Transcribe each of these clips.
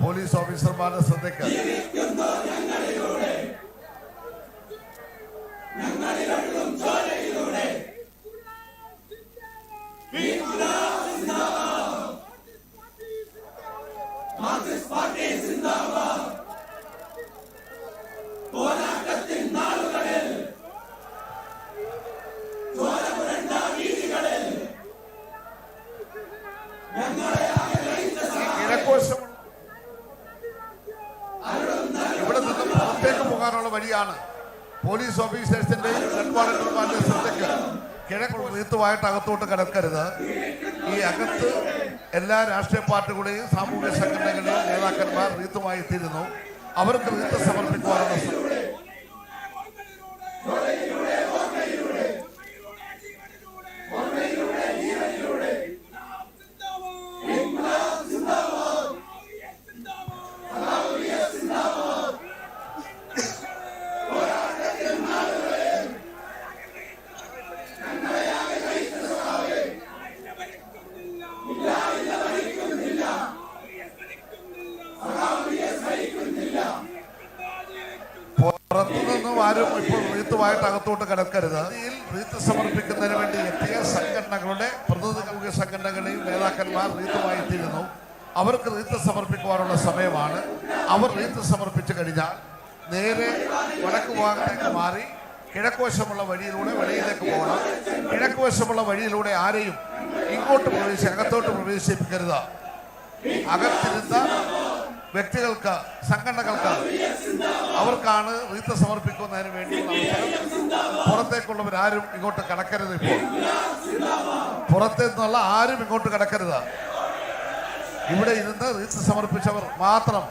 Police ഓഫീസർമാരുടെ ശ്രദ്ധയ്ക്ക് കിഴക്കുവശം ഇവിടെ നിന്ന് പുറത്തേക്ക് പോകാനുള്ള വഴിയാണ് പോലീസ് ഓഫീസേഴ്സിന്റെയും ഹെഡ് ശ്രദ്ധയ്ക്ക് കിഴക്ക് റീത്തുമായിട്ട് അകത്തോട്ട് കടക്കരുത്. ഈ അകത്ത് എല്ലാ രാഷ്ട്രീയ പാർട്ടികളുടെയും സാമൂഹ്യ സംഘടനകളുടെയും നേതാക്കന്മാർ റീത്തുമായി എത്തിയിരുന്നു. അവർക്ക് റീത്ത് സമർപ്പിക്കുവാനുള്ള അകത്തോട്ട് കടക്കരുത്. റീത്ത് സമർപ്പിക്കുന്നതിന് വേണ്ടി എത്തിയ സംഘടനകളുടെ പ്രതിനിധി സംഘടനകളെയും നേതാക്കന്മാർ റീത്തുമായി എത്തിയിരുന്നു. അവർക്ക് റീത്ത് സമർപ്പിക്കുവാനുള്ള സമയമാണ്. അവർ റീത്ത് സമർപ്പിച്ചു കഴിഞ്ഞാൽ നേരെ വടക്ക് ഭാഗത്തേക്ക് മാറി കിഴക്കുവശമുള്ള വഴിയിലൂടെ വെളിയിലേക്ക് പോകണം. കിഴക്കുവശമുള്ള വഴിയിലൂടെ ആരെയും ഇങ്ങോട്ട് പ്രവേശി അകത്തോട്ട് പ്രവേശിപ്പിക്കരുത്. അകത്തിരുന്ന വ്യക്തികൾക്ക് സംഘടനകൾക്ക് അവർക്കാണ് റീത്ത് സമർപ്പിക്കുന്നതിന് വേണ്ടിയുള്ള അവസരം. പുറത്തേക്കുള്ളവരാരും ഇങ്ങോട്ട് കടക്കരുത് ഇപ്പോൾ. പുറത്തു നിന്നുള്ള ആരും ഇങ്ങോട്ട് കടക്കരുത്. ഇവിടെ ഇരുന്ന് റീത്ത് സമർപ്പിച്ചവർ മാത്രം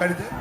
സമർപ്പണം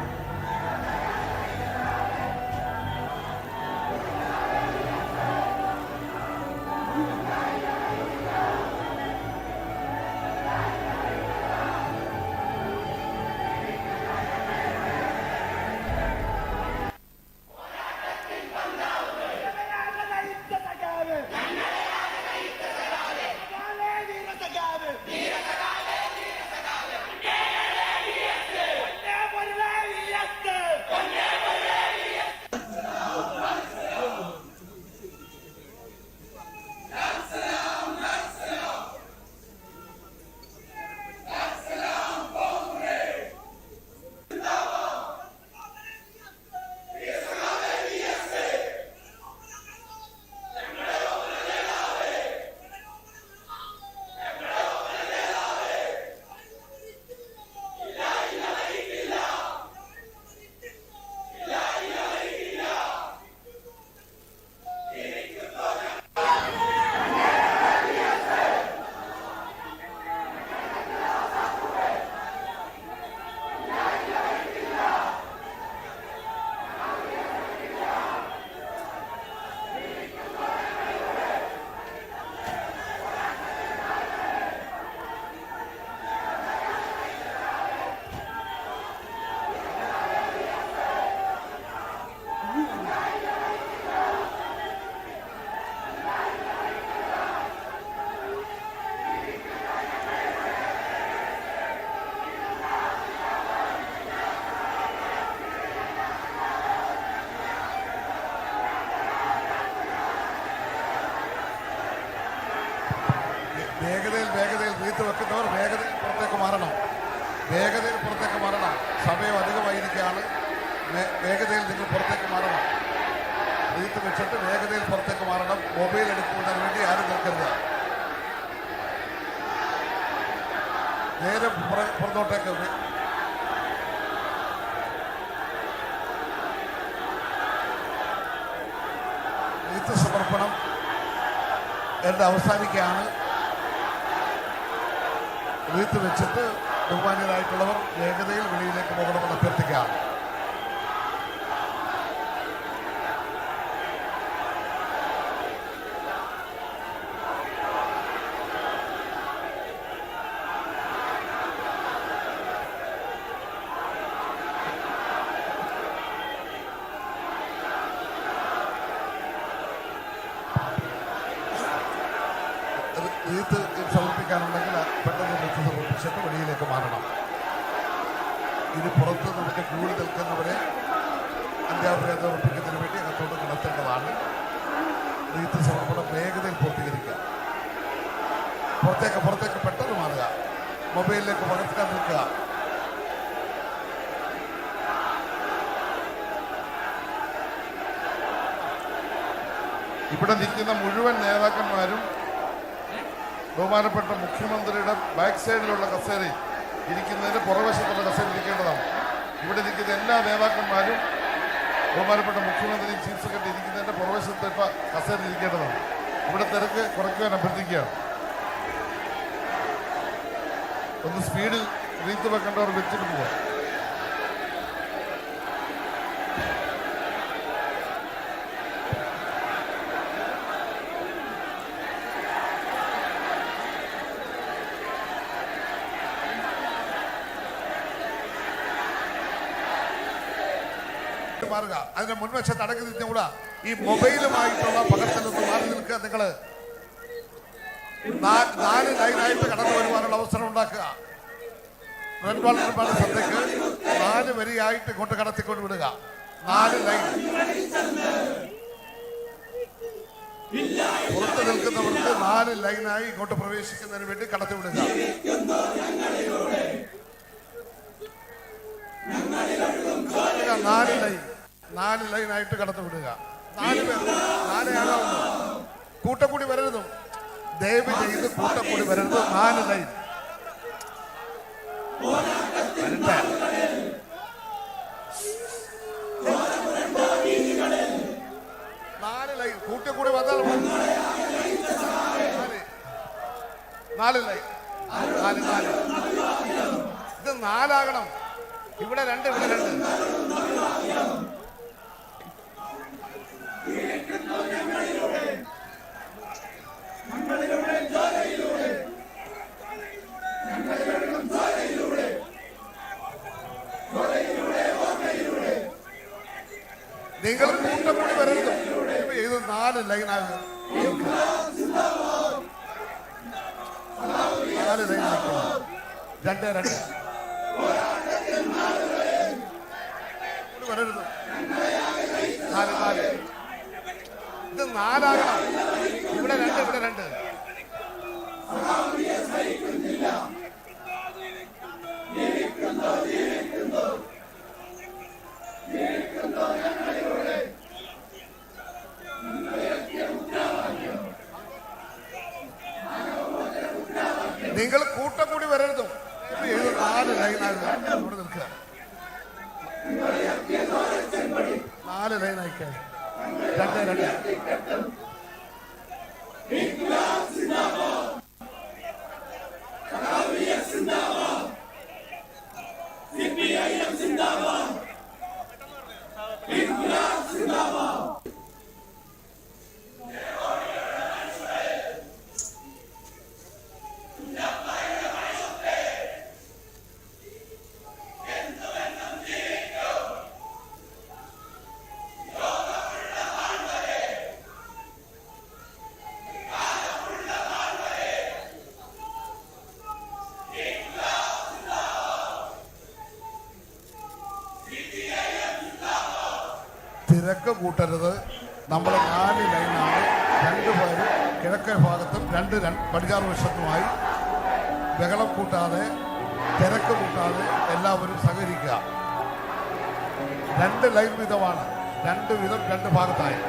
വേഗതയിൽ വേഗതയിൽ വീഴ്ത്തി വെക്കുന്നവർ വേഗതയിൽ പുറത്തേക്ക് മാറണം. വേഗതയിൽ പുറത്തേക്ക് മാറണം. സമയം അധികമായിരിക്കുകയാണ്. വേഗതയിൽ നിങ്ങൾ പുറത്തേക്ക് മാറണം. വീഴ്ത്തി വെച്ചിട്ട് വേഗതയിൽ പുറത്തേക്ക് മാറണം. മൊബൈൽ എടുക്കുന്നതിന് വേണ്ടി ആരും നിൽക്കരുത്. നേരെ പുറത്തോട്ടേക്ക് സമർപ്പണം. എന്ത് അവസാനിക്കുകയാണ്. വീത്ത് വെച്ചിട്ട് ബഹുമാന്യരായിട്ടുള്ളവർ വേഗതയിൽ വെളിയിലേക്ക് പോകണമെന്ന് അഭ്യർത്ഥിക്കുകയാണ് വെളിയിലേക്ക് മാറണം. ഇനി പുറത്ത് നമുക്ക് കൂടി നിൽക്കുന്നവരെ അന്ത്യാഭ്യാസം ഉറപ്പിക്കുന്നതിന് വേണ്ടി അകത്തോട്ട് നടത്തേണ്ടതാണ്. നെയ്ത്ത് സമർപ്പണം വേഗതയിൽ പൂർത്തീകരിക്കുക. പുറത്തേക്ക് പുറത്തേക്ക് പെട്ടെന്ന് മാറുക. മൊബൈലിലേക്ക് പകർത്താൻ നിൽക്കുക. ഇവിടെ നിൽക്കുന്ന മുഴുവൻ നേതാക്കന്മാരും ബഹുമാനപ്പെട്ട മുഖ്യമന്ത്രിയുടെ ബാക്ക് സൈഡിലുള്ള കസേരയിൽ ഇരിക്കുന്നതിന് പുറവശത്തുള്ള കസേര ഇരിക്കേണ്ടതാണ് ഇവിടെ ഇരിക്കുന്ന എല്ലാ നേതാക്കന്മാരും ബഹുമാനപ്പെട്ട മുഖ്യമന്ത്രി ചീഫ് സെക്രട്ടറി ഇരിക്കുന്നതിന്റെ പുറവശത്ത് കസേര ഇരിക്കേണ്ടതാണ്. ഇവിടെ തിരക്ക് കുറയ്ക്കുവാൻ അഭ്യർത്ഥിക്കുകയാണ്. ഒന്ന് സ്പീഡിൽ റീത്ത് വെക്കേണ്ടവർ വെച്ചിട്ട് പോവാം. മാറുക. അതിന്റെ മുൻവശത്ത് അടങ്ങി നിന്നുകൂടാ ഈ മൊബൈലുമായിട്ടുള്ള പകർത്തലൊന്ന് മാറി നിൽക്കുക. നിങ്ങൾ നാല് ലൈനായിട്ട് കടന്നു വരുവാനുള്ള അവസരം ഉണ്ടാക്കുക. ശ്രദ്ധയ്ക്ക് നാല് വരിയായിട്ട് ഇങ്ങോട്ട് കടത്തിക്കൊണ്ട് വിടുക. നാല് ലൈൻ. പുറത്ത് നിൽക്കുന്നവർക്ക് നാല് ലൈനായി ഇങ്ങോട്ട് പ്രവേശിക്കുന്നതിന് വേണ്ടി കടത്തി വിടുക വിടുക, നാല് ലൈൻ. നാല് ലൈനായിട്ട് കടന്നു വിടുക. നാല് പേർ നാലയാളാവുന്നു കൂട്ടക്കൂടി വരരുതും. ദയവ് ചെയ്ത് കൂട്ടക്കൂടി വരരുത്. നാല് ലൈൻ വരട്ടെ. നാല് ലൈൻ കൂട്ടക്കൂടി വന്നാൽ മതി. നാല്. നാല് ലൈൻ നാല് നാല് ഇത് നാലാകണം ഇവിടെ രണ്ട് ഇവിടെ രണ്ട് നിങ്ങൾ കൂട്ടം കൂടി വരരുത് ഇപ്പൊ ഇത് നാല് ലൈൻ. രണ്ട് രണ്ട് വരരുത് നാല് നാല് ഇത് നാലാകണം ഇവിടെ രണ്ട് ഇവിടെ രണ്ട് നിങ്ങൾ കൂട്ടം കൂടി വരരുത് ഇപ്പൊ ഇത് നാല് ലൈനാകുക ഇവിടെ നിൽക്കുക നാല് ലൈൻ അയക്കാൻ രണ്ട് രണ്ട് തിരക്ക് കൂട്ടരുത്. നമ്മുടെ നാല് ലൈനാണ്. രണ്ട് പേര് കിഴക്കേ ഭാഗത്തും രണ്ട് പടിഞ്ഞാറ് വശത്തുമായി ബഹളം കൂട്ടാതെ തിരക്ക് കൂട്ടാതെ എല്ലാവരും സഹകരിക്കുക. രണ്ട് ലൈൻ വീതമാണ്. രണ്ട് വീതം രണ്ട് ഭാഗത്തായി.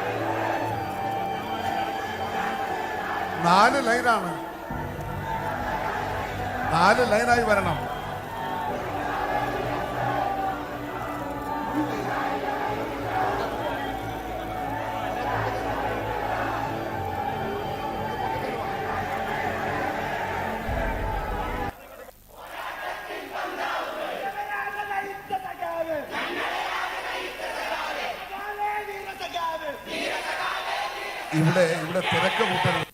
നാല് ലൈനാണ്. നാല് ലൈനായി വരണം. ഇവിടെ ഇവിടെ തിരക്ക് കൂട്ടരുത്.